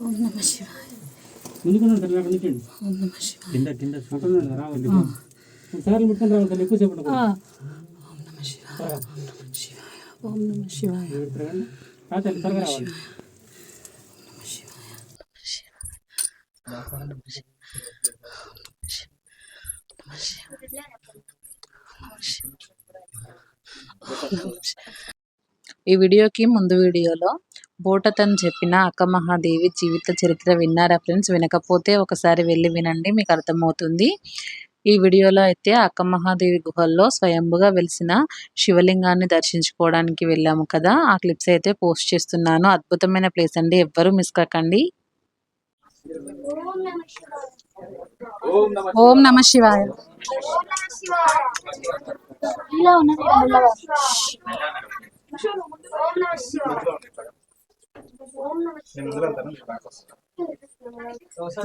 ఓం నమ శివాయ. ఓం నమ శివాయ. ఓం నమ శివాయ ఓం నమ శివాయ. ఈ వీడియోకి ముందు వీడియోలో బోటతను చెప్పిన అక్క మహాదేవి జీవిత చరిత్ర విన్నారా ఫ్రెండ్స్? వినకపోతే ఒకసారి వెళ్ళి వినండి మీకు అర్థమవుతుంది. ఈ వీడియోలో అయితే అక్క మహాదేవి గుహల్లో స్వయంభుగా వెలిసిన శివలింగాన్ని దర్శించుకోవడానికి వెళ్ళాము కదా. ఆ క్లిప్స్ అయితే పోస్ట్ చేస్తున్నాను. అద్భుతమైన ప్లేస్ అండి. ఎవ్వరూ మిస్ కాకండి. ఓం నమ శివాయ.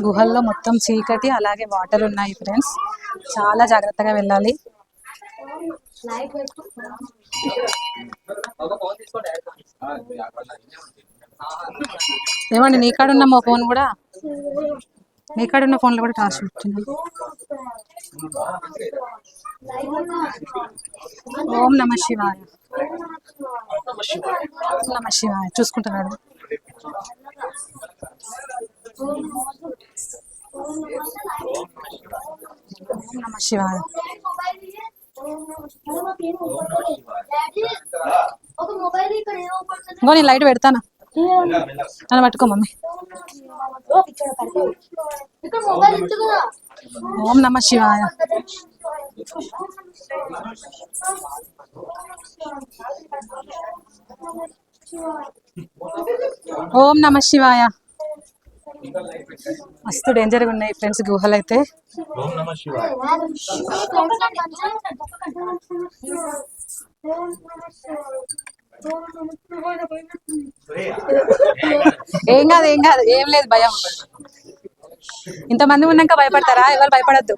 గుహల్లో మొత్తం చీకటి అలాగే వాటర్ ఉన్నాయి ఫ్రెండ్స్. చాలా జాగ్రత్తగా వెళ్ళాలి. ఏమండి నీ కాడున్న మా ఫోన్ కూడా? నీ కాడున్న ఫోన్లో కూడా టార్చ్ పెట్టింది ఓం నమ శివాయ. నమ శివాయ. చూసుకుంటున్నాడు నమ శివాయ ఇంకో నేను లైట్ పెడతానా? నన్ను పట్టుకో మమ్మీ. ఓం నమ శివాయ. ఓం నమ శివాయ. మస్తు డేంజర్గా ఉన్నాయి ఫ్రెండ్స్ గుహలు అయితే ఏం కాదు ఏం కాదు ఏం లేదు భయం. ఇంతమంది ఉన్నాక భయపడతారా? ఎవరు భయపడద్దు.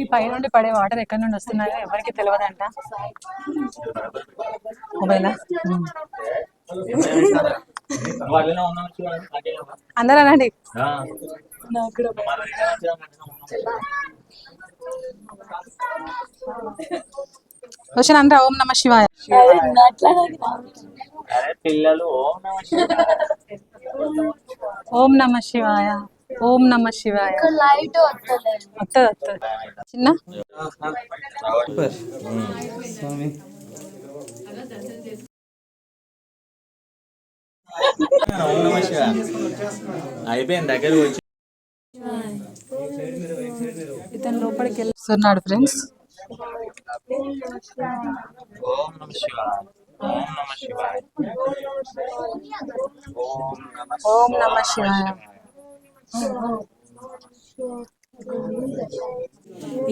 ఈ పై నుండి పడే వాటర్ ఎక్కడి నుండి వస్తున్నాయో ఎవరికి తెలియదంట మొబైలా అందరూ అనండి. క్వశ్చన్ ఓం నమ శివాయ. అరే పిల్లలు ఓం నమ శివాయ. ఓం నమ శివాయ. ఓం నమ శివాయ. లైట్ వస్తుంది వస్తుంది చిన్న? అయిపోయింది దగ్గర వచ్చి ఇతను లోపలికి వెళ్తున్నాడు ఫ్రెండ్స్. ఓం నమ శివాయ. ఓం నమ శివాయ. ఓం నమ ఓం నమ శివాయ.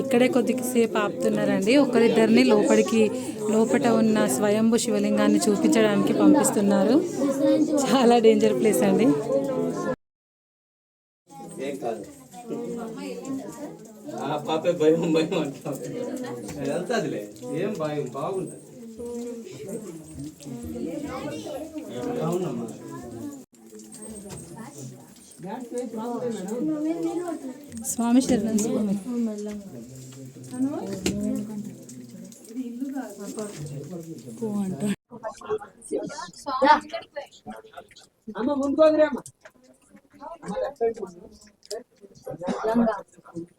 ఇక్కడే కొద్దిసేపు ఆపుతున్నారండి. ఒకరిద్దరిని లోపలికి లోపట ఉన్న స్వయంభు శివలింగాన్ని చూపించడానికి పంపిస్తున్నారు. చాలా డేంజర్ ప్లేస్ అండి. ఆ పాపే భయం భయం అంటాం వెళ్తాదిలే. ఏం భయం బాగుంటుంది. స్వామి శరణం. స్వామి అమ్మ ముందుకోదురే అమ్మ.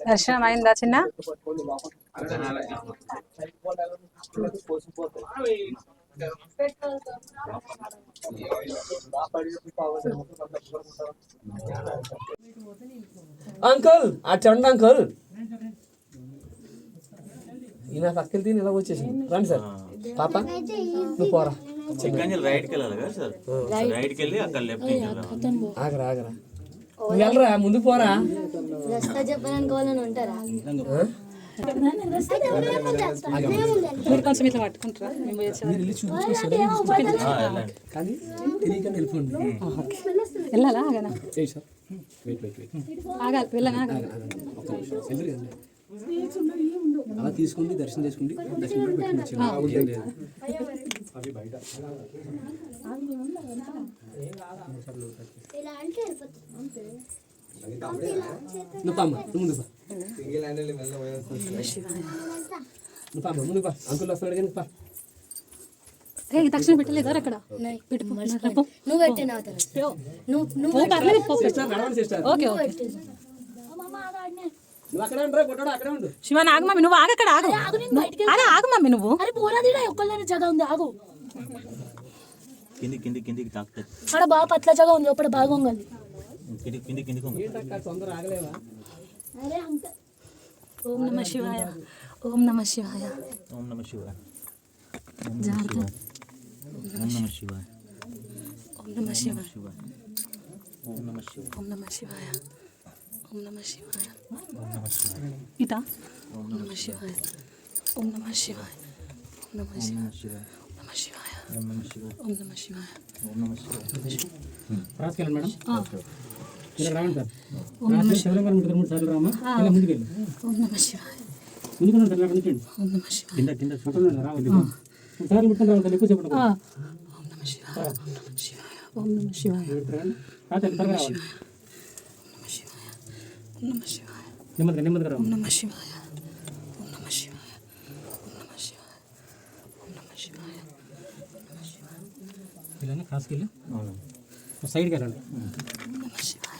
దర్శనం అయిందా చిన్న అంకుల్ ఆ చండ అంకుల్ ఈయన పక్కకి తిని ఇలా వచ్చేసింది రండి సార్. పాప నువ్వు పోరా. చిక్కంజల్ రైట్కి వెళ్ళాలి కదా సార్? రైట్కి వెళ్ళి అక్కడ లెఫ్ట్ వెళ్ళాలి ఆగరా ఆగరా. నువ్వు వెళ్ళరా ముందు పోరా. ఉంటారా? మీరు కొంచెం ఇట్లా పట్టుకుంటారా వెళ్ళాలా? ఆగనా ఆగాలి వెళ్ళనా అలా తీసుకోండి దర్శనం చేసుకోండి దర్శనం పెట్టుకుని అవి బయట నువ్వు అమ్మ నువ్వు ముందు దక్షిణ పెట్టలేదు అక్కడ? నువ్వు పెట్టిన పర్లేదు ఓకే ఓకే. అక్కడే అక్కడే శివ ఆగు మమ్మీ నువ్వు ఆగు అక్కడ ఆగు. అదే ఆగు మమ్మీ నువ్వు. అరే పోరాది ఒక్కళ్ళని జగ ఉంది ఆగు. కింది కింది కిందికి తాకుతుంది ఆడ బాగా పట్ల జగ ఉంది ఒకటి బాగా ఉంగండి కింది కింది కిందికి వంగు. ఏంటక్క తొందర ఆగలేవా అరే అంత ఓం నమ శివాయ ఓం నమ శివాయ ఓం నమ శివాయ ఓం నమ శివాయ ఓం నమ శివాయ ఓం నమ శివాయ శివాయ ఓం నమ శివాయ ఓం నమ శివాయ ఓం నమ శివాయ ఓం నమ శివాయ ఇటా ఓం నమ శివాయ ఓం నమ శివాయ ఓం నమ ఓం నమ శివాయ శివాయ నెమ్మదిగా నెమ్మదిగా నమ శివాయ కాసుకెళ్ళి సైడ్కి వెళ్ళండి ఓం నమ శివాయ జరుగుతుంది మూడు సార్లు శివలింగం ముట్టుకుంటాం ఓం నమ శివాయ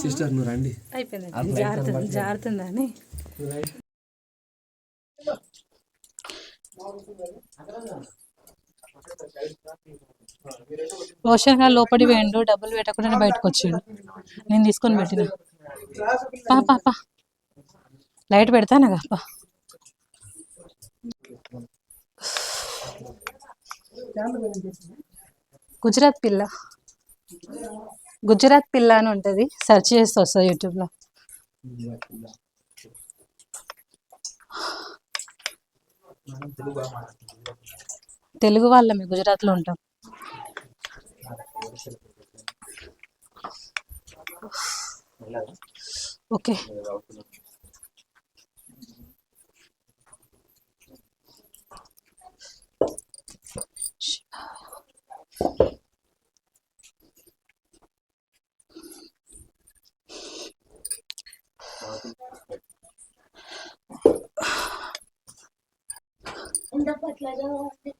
సిస్టర్ నువ్వు రండి అయిపోయింది జారుతుంది జారుతుందని రోషన్ గారు లోపడి వేయండు డబ్బులు పెట్టకుండా బయటకు వచ్చిండు నేను తీసుకొని పెట్టిన పా పా పా లైట్ పెడతానగా పా గుజరాత్ పిల్ల. గుజరాత్ పిల్ల అని ఉంటుంది. సెర్చ్ చేస్తే వస్తుంది యూట్యూబ్లో తెలుగు వాళ్ళమే గుజరాత్లో ఉంటాం. ఓకే. ఎంత పట్ల జగ ఉంది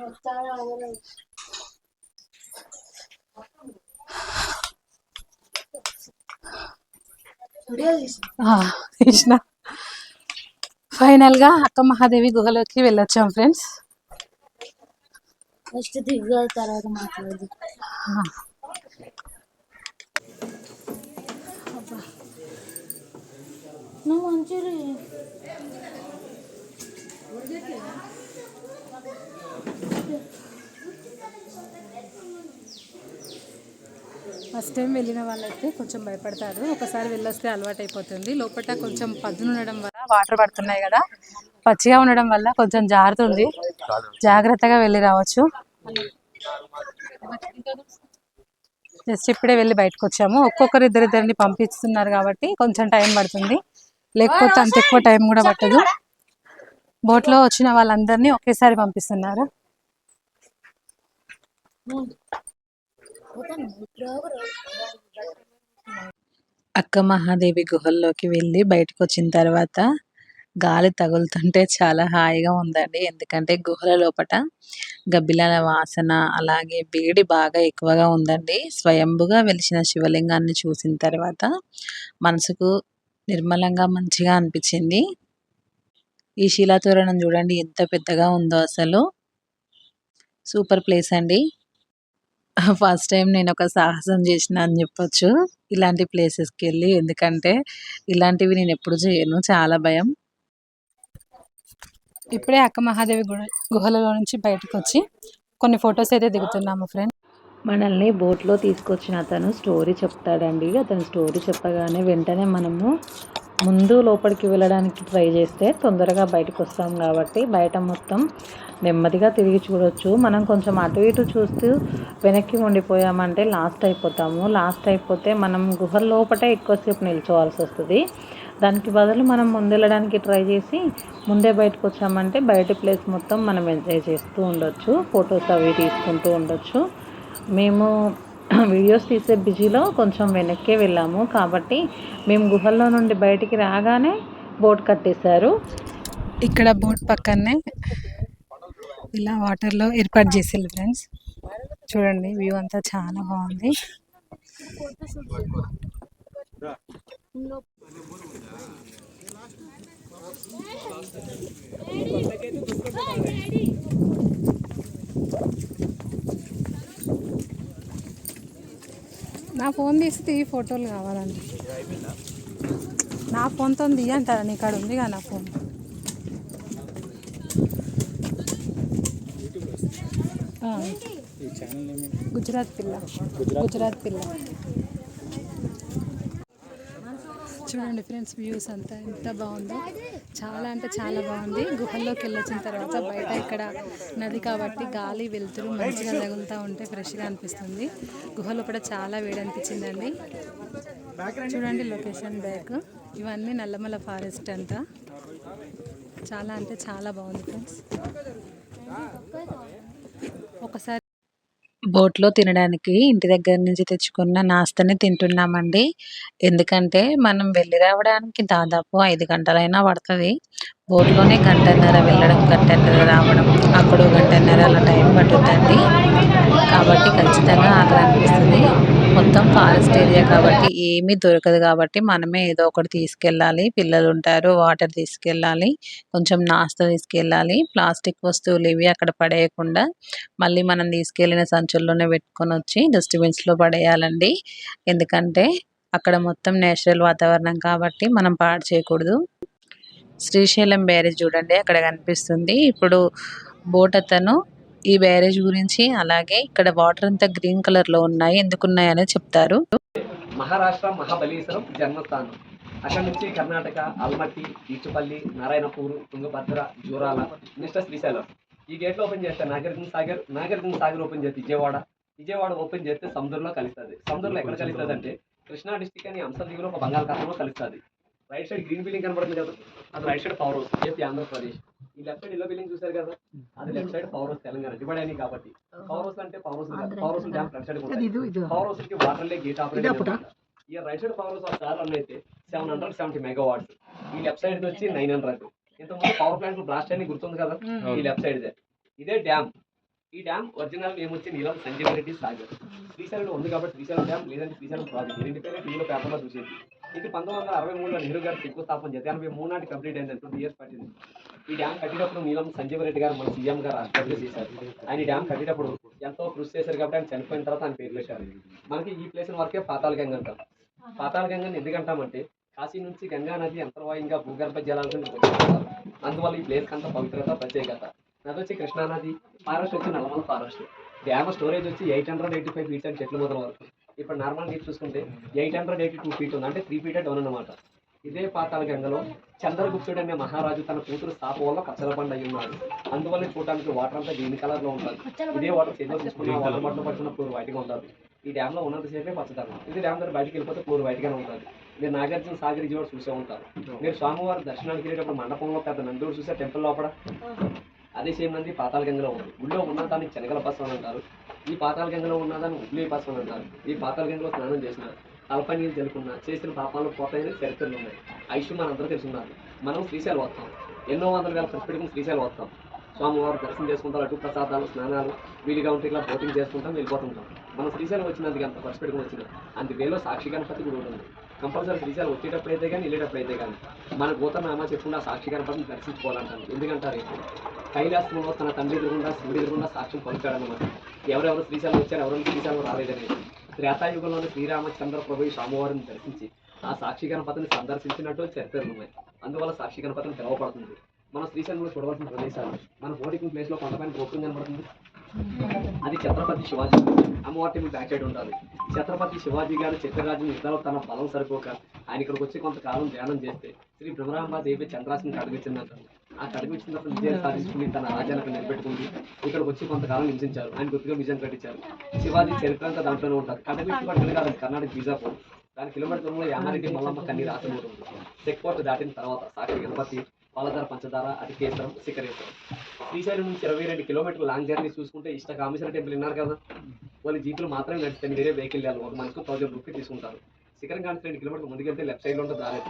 వస్తారా ఎవరు? వీడియో తీసి కృష్ణ ఫైనల్గా అక్క మహాదేవి గుహలోకి వెళ్ళొచ్చాం ఫ్రెండ్స్. ఫస్ట్ దిగు తర్వాత మాట్లాడదు. నువ్వు ఫస్ట్ టైం వెళ్ళిన వాళ్ళైతే కొంచెం భయపడతారు. ఒకసారి వెళ్ళొస్తే అలవాటు అయిపోతుంది లోపల కొంచెం పదును ఉండడం వల్ల వాటర్ పడుతున్నాయి కదా. పచ్చిగా ఉండడం వల్ల కొంచెం జారుతుంది. జాగ్రత్తగా వెళ్ళి రావచ్చు. జస్ట్ ఇప్పుడే వెళ్ళి బయటకు వచ్చాము. ఒక్కొక్కరు ఇద్దరిద్దరిని పంపిస్తున్నారు కాబట్టి కొంచెం టైం పడుతుంది. లేకపోతే అంత ఎక్కువ టైం కూడా పట్టదు. బోట్లో వచ్చిన వాళ్ళందరినీ ఒకేసారి పంపిస్తున్నారు. అక్క మహాదేవి గుహల్లోకి వెళ్ళి బయటకు వచ్చిన తర్వాత గాలి తగులుతుంటే చాలా హాయిగా ఉందండి. ఎందుకంటే గుహల లోపట గబ్బిలాల వాసన అలాగే వేడి బాగా ఎక్కువగా ఉందండి. స్వయంభుగా వెలిసిన శివలింగాన్ని చూసిన తర్వాత మనసుకు నిర్మలంగా మంచిగా అనిపించింది. ఈ శిలాతోరణం చూడండి ఎంత పెద్దగా ఉందో అసలు. సూపర్ ప్లేస్ అండి. ఫస్ట్ టైం నేను ఒక సాహసం చేసిన అని చెప్పొచ్చు. ఇలాంటి ప్లేసెస్కి వెళ్ళి ఎందుకంటే ఇలాంటివి నేను ఎప్పుడు చేయను. చాలా భయం. ఇప్పుడే అక్క మహాదేవి గుడి గుహలలో నుంచి బయటకు వచ్చి కొన్ని ఫొటోస్ అయితే దిగుతున్నాము ఫ్రెండ్. మనల్ని బోట్లో తీసుకొచ్చిన అతను స్టోరీ చెప్తాడండి. అతను స్టోరీ చెప్పగానే వెంటనే మనము ముందు లోపలికి వెళ్ళడానికి ట్రై చేస్తే తొందరగా బయటకు వస్తాం కాబట్టి బయట మొత్తం నెమ్మదిగా తిరిగి చూడొచ్చు. మనం కొంచెం అటు ఇటు చూస్తూ వెనక్కి ఉండిపోయామంటే లాస్ట్ అయిపోతాము. లాస్ట్ అయిపోతే మనం గుహ లోపటే ఎక్కువసేపు నిల్చోవాల్సి వస్తుంది. దానికి బదులు మనం ముందెళ్ళడానికి ట్రై చేసి ముందే బయటకు వచ్చామంటే బయట ప్లేస్ మొత్తం మనం ఎంజాయ్ చేస్తూ ఉండొచ్చు. ఫొటోస్ అవి తీసుకుంటూ ఉండొచ్చు. మేము వీడియోస్ తీసే బిజీలో కొంచెం వెనక్కే వెళ్ళాము. కాబట్టి మేము గుహల్లో నుండి బయటికి రాగానే బోట్ కట్టేశారు. ఇక్కడ బోట్ పక్కనే ఇలా వాటర్లో ఏర్పాటు చేసేది ఫ్రెండ్స్ చూడండి వ్యూ అంతా చాలా బాగుంది. నా ఫోన్ తీస్తే ఈ ఫోటోలు కావాలండి నా ఫోన్తో తీయంటారా? నీ కాడ ఉంది కదా నా ఫోన్ గుజరాత్ పిల్ల. గుజరాత్ పిల్ల. చూడండి ఫ్రెండ్స్ వ్యూస్ అంతా ఎంత బాగుందో. చాలా అంటే చాలా బాగుంది. గుహల్లోకి వెళ్ళొచ్చిన తర్వాత బయట ఇక్కడ నది కాబట్టి గాలి వెలుతురు మంచిగా తగులుతూ ఉంటే ఫ్రెష్గా అనిపిస్తుంది. గుహలో కూడా చాలా వేడి అనిపించిందండి. చూడండి లొకేషన్ బ్యాక్. ఇవన్నీ నల్లమల ఫారెస్ట్ అంతా. చాలా అంటే చాలా బాగుంది ఫ్రెండ్స్. ఒకసారి బోట్లో తినడానికి ఇంటి దగ్గర నుంచి తెచ్చుకున్న నాస్తని తింటున్నామండి. ఎందుకంటే మనం వెళ్ళి రావడానికి దాదాపు ఐదు గంటలైనా పడుతుంది. బోట్లోనే గంటన్నర వెళ్ళడం గంటన్నర రావడం అక్కడ గంటన్నర అలా టైం పట్టుద్దండి. కాబట్టి ఖచ్చితంగా ఆకలి అనిపిస్తుంది. మొత్తం ఫారెస్ట్ ఏరియా కాబట్టి ఏమీ దొరకదు కాబట్టి మనమే ఏదో ఒకటి తీసుకెళ్ళాలి. పిల్లలు ఉంటారు వాటర్ తీసుకెళ్ళాలి కొంచెం నాస్తా తీసుకెళ్ళాలి. ప్లాస్టిక్ వస్తువులు ఇవి అక్కడ పడేయకుండా మళ్ళీ మనం తీసుకెళ్ళిన సంచుల్లోనే పెట్టుకొని వచ్చి డస్ట్బిన్స్లో పడేయాలండి. ఎందుకంటే అక్కడ మొత్తం నేచురల్ వాతావరణం కాబట్టి మనం పాడు చేయకూడదు. శ్రీశైలం బ్యారేజ్ చూడండి అక్కడ కనిపిస్తుంది. ఇప్పుడు బోట్ అతను ఈ బ్యారేజ్ గురించి అలాగే ఇక్కడ వాటర్ అంతా గ్రీన్ కలర్లో ఉన్నాయి ఎందుకున్నాయని చెప్తారు. మహారాష్ట్ర మహాబలీశ్వరం జన్మస్థానం. అక్కడ నుంచి కర్ణాటక అల్మట్టి ఈచుపల్లి నారాయణపూర్ తుంగభద్ర జూరాల నెక్స్ట్ శ్రీశైలం. ఈ గేట్లు ఓపెన్ చేస్తే నాగరికం సాగర్ నాగరికం సాగర్ ఓపెన్ చేస్తే విజయవాడ విజయవాడ ఓపెన్ చేస్తే సముద్రంలో కలుస్తుంది. సముద్రంలో ఎక్కడ కలుస్తుంది అంటే కృష్ణా డిస్టిక్ అని అంశదీవులో ఒక బంగాళాఖాతంలో కలుస్తుంది. రైట్ సైడ్ గ్రీన్ బిల్డింగ్ కనబడుతుంది కదా. అది right side power house AP Andhra Pradesh ఈ లెఫ్ట్ సైడ్ ఇల్లు బిల్డింగ్ చూసారు కదా? అది left side power house Telangana divide అయినాయి కాబట్టి పవర్ హౌస్ అంటే power house power house dam front side power హౌస్కి వాటర్ లే గేట్ ఆపరేట్ ఈ right side power house run అయితే సెవెన్ హండ్రెడ్ సెవెంటీ మెగావాట్స్ ఈ లెఫ్ట్ సైడ్ వచ్చి నైన్ హండ్రెడ్ ఇంతకుముందు పవర్ ప్లాంట్ బ్లాస్ట్ అని గుర్తుంది కదా? ఈ లెఫ్ట్ సైడ్ ఇదే డ్యామ్ ఈ డ్యామ్ ఒరిజినల్ నేమ్ వచ్చి నీలం సంజీవ్ రెడ్డి సాగర్. శ్రీశైలం ఉంది కాబట్టి శ్రీశైలం డ్యామ్ లేదంటే శ్రీశైలం ప్రాజెక్ట్ రెండు పేరు టీవీలో పేపర్లో చూసేది. ఇది పంతొమ్మిది వందల అరవై మూడులో నెహ్రూ గారు శంకుస్థాపన చేస్తే ఎనభై మూడు నాటి కంప్లీట్ అయింది. ట్వంటీ ఇయర్స్ పట్టింది. ఈ డ్యామ్ కట్టినప్పుడు నీలం సంజీవ్ రెడ్డి గారు మన సీఎం గారు అధ్యక్షత చేశారు. ఆయన ఈ డ్యామ్ కట్టేటప్పుడు ఎంతో కృషి చేశారు కాబట్టి ఆయన చనిపోయిన తర్వాత ఆయన పేరు పెట్టారు. మనకి ఈ ప్లేస్ వరకే పాతాళ గంగ అంటాం పాతాళ గంగని ఎందుకంటామంటే కాశీ నుంచి గంగా నది అంతర్వాయంగా భూగర్భ జలాలను అందువల్ల ఈ ప్లేస్ అంత పవిత్రత ప్రత్యేకత. నది వచ్చి కృష్ణా నది ఫారెస్ట్ వచ్చి నల్లమల ఫారెస్ట్. డ్యామ్ స్టోరేజ్ వచ్చి eight hundred eighty five feet and చెట్లు మొదల వరకు ఇప్పుడు నార్మల్ నీరు చూసుకుంటే eight hundred eighty two feet ఉంది. అంటే త్రీ ఫీట్ డౌన్ అన్నమాట. ఇదే పాతాళ గంగలో చంద్రగుప్తుడు అనే మహారాజు తన కూతురు స్థాప వల్ల పచ్చల బండ అయి ఉన్నాడు. అందువల్ల చూడడానికి వాటర్ అంతా గ్రీన్ కలర్లో ఉంటుంది. ఇదే వాటర్ చేతిలో తీసుకున్న వాటర్ బాటిల్ పట్టిన ఫ్లోర్ వైట్గా ఉంటుంది. ఈ డ్యామ్లో ఉన్నంతసేపే పచ్చదనం. ఇది డ్యామ్ దగ్గర బయటకు వెళ్ళిపోతే ఫ్లోర్ వైట్ గానే ఉంటుంది. మీరు నాగార్జున సాగర్ విజయవాడ చూసే ఉంటారు. మీరు స్వామివారి దర్శనానికి వెళ్ళేటప్పుడు మండపంలో పెద్ద నందుడు చూసే టెంపుల్ లోపల అదే సేమ్ నంది పాతాళ గంగలో ఉంది. గుళ్ళో ఉన్నదాన్ని శనగల బస్సు అని అంటారు. ఈ పాతాల గంగలో ఉన్నదని ఉగ్లీ బస్సు అంటారు ఈ పాతాల గంగలో స్నానం చేసిన నీళ్ళు జరుపుకున్న చేసిన పాపాలు పోతాయని చరిత్రలు ఉన్నాయి. ఐషు మనందరూ తెలుసున్నారు మనం శ్రీశైలం వస్తాం. ఎన్నో వందల వేల ఖర్చు పెట్టుకుని శ్రీశైలం వస్తాం. స్వామివారు దర్శనం చేసుకుంటారు అటు ప్రసాదాలు స్నానాలు వీలుగా ఉంటే ఇలా బోటింగ్ చేసుకుంటాం వెళ్ళిపోతుంటాం మనం శ్రీశైలం వచ్చినందుకు అంత ఖర్చు పెట్టుకుని వచ్చిన అందువేలో సాక్షి గణపతి కూడా ఉంటుంది. కంపల్సరీ శ్రీశైలం వచ్చేటప్పుడు అయితే కానీ వెళ్ళేటప్పుడు అయితే కానీ మన గోతనామా నామా ఆ సాక్షి గణపతిని దర్శించుకోవాలంటాను ఎందుకంటారు కైలాసంలో తన తండ్రి ఎదురుకుండా శివుడు ఎదురుకుండా సాక్ష్యం పలుకాడనమాట ఎవరెవరు శ్రీశైలం వచ్చారు ఎవరెవరు శ్రీశైలం రాలేదనేది. త్రేతాయుగంలోని శ్రీరామచంద్ర ప్రభు స్వామివారిని దర్శించి ఆ సాక్షి గణపతిని సందర్శించినట్టు చరిత్రలు ఉన్నాయి అందువల్ల సాక్షి గణపతిని తెలవబడుతుంది. మన శ్రీశైలంలో చూడవలసిన ప్రదేశాలు. మన ఓటింగ్ ప్లేస్లో కొంతమంది గోపురం కనబడుతుంది. అది ఛత్రపతి శివాజీ. అమ్మవారి మీకు బ్యాక్ సైడ్ ఉండాలి. ఛత్రపతి శివాజీ గారు చిత్రరాజు యుద్ధాలు తన బలం సరిపోక ఆయన ఇక్కడికి వచ్చి కొంతకాలం ధ్యానం చేస్తే శ్రీ భ్రమరాంబ దేవి చంద్రాసుని కడిగించిందంట ఆ కడిగించినప్పుడు విజయం సాధించుకుని తన రాజ్యాన్ని నిలబెట్టుకుంది. ఇక్కడికి వచ్చి కొంతకాలం నివసించారు. ఆయన గుర్తుగా విజయం కట్టించారు. శివాజీ చరిత్ర అంతా దాంట్లోనే ఉంటారు. కడగట్టి పట్టుకుని కాదు కర్ణాటక బీజాపూర్ దాని కిలోమీటర్ దూరంలో యామారెడ్డి మల్లమ్మ కన్నీరు ఆశమూరు చెక్ పోస్ట్ దాటిన తర్వాత సాక్షి గణపతి పాలధార పంచదార అతికేశ్వరం శిఖరేశ్వరం. శ్రీశైలం నుంచి ఇరవై రెండు కిలోమీటర్ల లాంగ్ జర్నీ చూసుకుంటే ఇష్ట కామేశ్వర టెంపుల్ విన్నారు కదా. వాళ్ళు జీపులు మాత్రమే నడిస్తే వేరే వెహికల్ వెళ్ళాలి ఒక మనిషికి థౌసండ్ రూపీస్ తీసుకుంటారు. శిఖరం కానీ రెండు కిలోమీటర్లు ముందుకెళ్తే లెఫ్ట్ సైడ్లో ఉంటుంది. దారి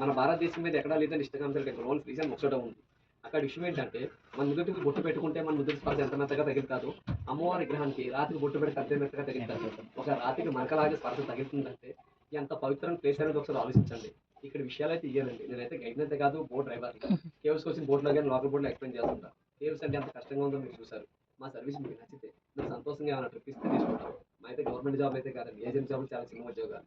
మన భారతదేశం మీద ఎక్కడా లేదని ఇష్ట కామేశ్వర టెంపుల్. ఓన్లీ శ్రీశైలం ఒకచోట ఉంది. అక్కడ విషయం ఏంటంటే మన నుదుటికి బొట్టు పెట్టుకుంటే మన నుదుటి స్పర్శ ఎంత మెత్తగా తగులుతాదో అమ్మవారి విగ్రహానికి రాత్రికి బొట్టు పెడితే అంతే మెత్తగా తగులుతారు ఒక రాత్రికి మరకలాగే స్పర్శ తగ్గుతుందంటే ఎంత పవిత్రమైన ప్లేస్ అనేది ఒకసారి ఆలోచించండి. ఇక్కడ విషయాలు అయితే ఇయ్యాలండి. నేనైతే గైడ్ అయితే కాదు బోట్ డ్రైవర్ కేవ్స్కి వచ్చిన బోట్లో కానీ లోకల్ బోట్లో ఎక్స్ప్లెయిన్ చేస్తుంటా. కేవ్స్ అంటే ఎంత కష్టంగా ఉందో మీరు చూసారు మా సర్వీస్ మీకు నచ్చితే మీరు సంతోషంగా ఏమైనా ట్రిప్ ఇస్తే తీసుకుంటాం. మా అయితే గవర్నమెంట్ జాబ్ అయితే కాదండి. ఏజెంట్ జాబ్ చాలా చిన్న ఉద్యోగాలు.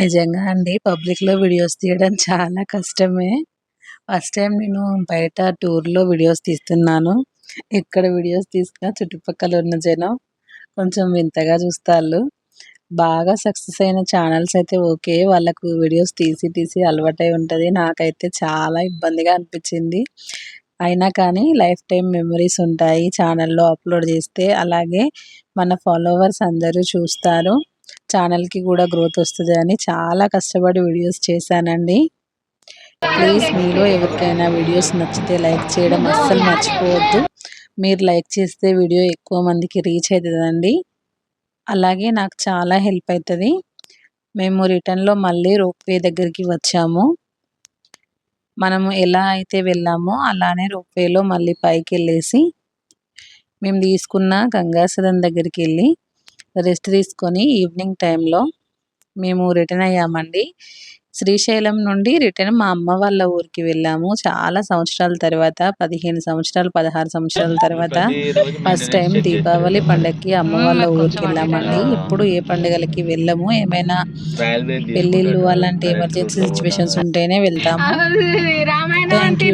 నిజంగా అండి పబ్లిక్లో వీడియోస్ తీయడం చాలా కష్టమే. ఫస్ట్ టైం నేను బయట టూర్లో వీడియోస్ తీస్తున్నాను. ఇక్కడ వీడియోస్ తీసినా చుట్టుపక్కల ఉన్న జనం కొంచెం వింతగా చూస్తారు. బాగా సక్సెస్ అయిన ఛానల్స్ అయితే ఓకే వాళ్ళకు వీడియోస్ తీసి తీసి అలవాటై ఉంటుంది. నాకైతే చాలా ఇబ్బందిగా అనిపించింది. అయినా కానీ లైఫ్ టైం మెమరీస్ ఉంటాయి ఛానల్లో అప్లోడ్ చేస్తే. అలాగే మన ఫాలోవర్స్ అందరూ చూస్తారు. ఛానల్కి కూడా గ్రోత్ వస్తుంది అని చాలా కష్టపడి వీడియోస్ చేశానండి. ప్లీజ్ మీలో ఎవరికైనా వీడియోస్ నచ్చితే లైక్ చేయడం అస్సలు మర్చిపోవద్దు. మీరు లైక్ చేస్తే వీడియో ఎక్కువ మందికి రీచ్ అవుతుందండి అలాగే నాకు చాలా హెల్ప్ అవుతుంది మేము రిటర్న్లో మళ్ళీ రోప్వే దగ్గరికి వచ్చాము. మనము ఎలా అయితే వెళ్ళామో అలానే రోప్వేలో మళ్ళీ పైకి వెళ్ళేసి మేము తీసుకున్న గంగాసదన్ దగ్గరికి వెళ్ళి రెస్ట్ తీసుకొని ఈవినింగ్ టైంలో మేము రిటర్న్ అయ్యామండి. శ్రీశైలం నుండి రిటర్న్ మా అమ్మ వాళ్ళ ఊరికి వెళ్ళాము. చాలా సంవత్సరాల తర్వాత పదిహేను సంవత్సరాలు పదహారు సంవత్సరాల తర్వాత ఫస్ట్ టైం దీపావళి పండగకి అమ్మ వాళ్ళ ఊరికి వెళ్ళామండి. ఇప్పుడు ఏ పండుగలకి వెళ్ళము? ఏమైనా పెళ్ళిళ్ళు అలాంటి ఎమర్జెన్సీ సిచ్యువేషన్స్ ఉంటేనే వెళ్తాము. Thank you